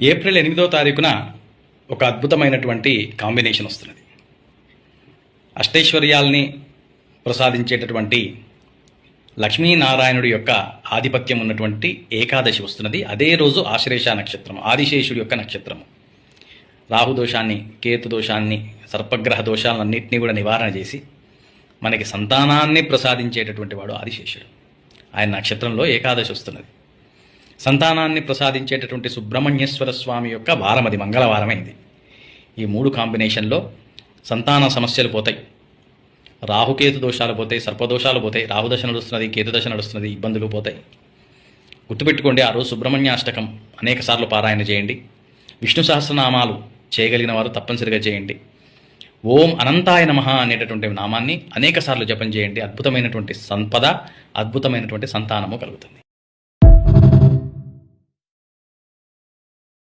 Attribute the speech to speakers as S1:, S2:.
S1: April ఎనిమిదో తారీఖున ఒక అద్భుతమైనటువంటి కాంబినేషన్ వస్తున్నది. అష్టైశ్వర్యాల్ని ప్రసాదించేటటువంటి లక్ష్మీనారాయణుడి యొక్క ఆధిపత్యం ఉన్నటువంటి ఏకాదశి వస్తున్నది. అదే రోజు ఆశ్లేష నక్షత్రం ఆదిశేషుడి యొక్క నక్షత్రము. రాహు దోషాన్ని కేతు దోషాన్ని సర్పగ్రహ దోషాలన్నింటినీ కూడా నివారణ చేసి మనకి సంతానాన్ని ప్రసాదించేటటువంటి వాడు ఆదిశేషుడు. ఆయన నక్షత్రంలో ఏకాదశి వస్తున్నది. సంతానాన్ని ప్రసాదించేటటువంటి సుబ్రహ్మణ్యేశ్వర స్వామి యొక్క వారం అది మంగళవారమైంది ఈ మూడు కాంబినేషన్లో సంతాన సమస్యలు పోతాయి. రాహుకేతు దోషాలు పోతాయి సర్పదోషాలు పోతాయి రాహుదశ నడుస్తున్నది కేతు దశ నడుస్తున్నది ఇబ్బందులు పోతాయి. గుర్తుపెట్టుకోండి ఆ రోజు సుబ్రహ్మణ్యాష్టకం అనేక సార్లు పారాయణ చేయండి. విష్ణు సహస్రనామాలు చేయగలిగిన వారు తప్పనిసరిగా చేయండి. ఓం అనంతాయ నమః అనేటటువంటి నామాన్ని అనేక సార్లు జపం చేయండి. అద్భుతమైనటువంటి సంపద అద్భుతమైనటువంటి సంతానము కలుగుతుంది.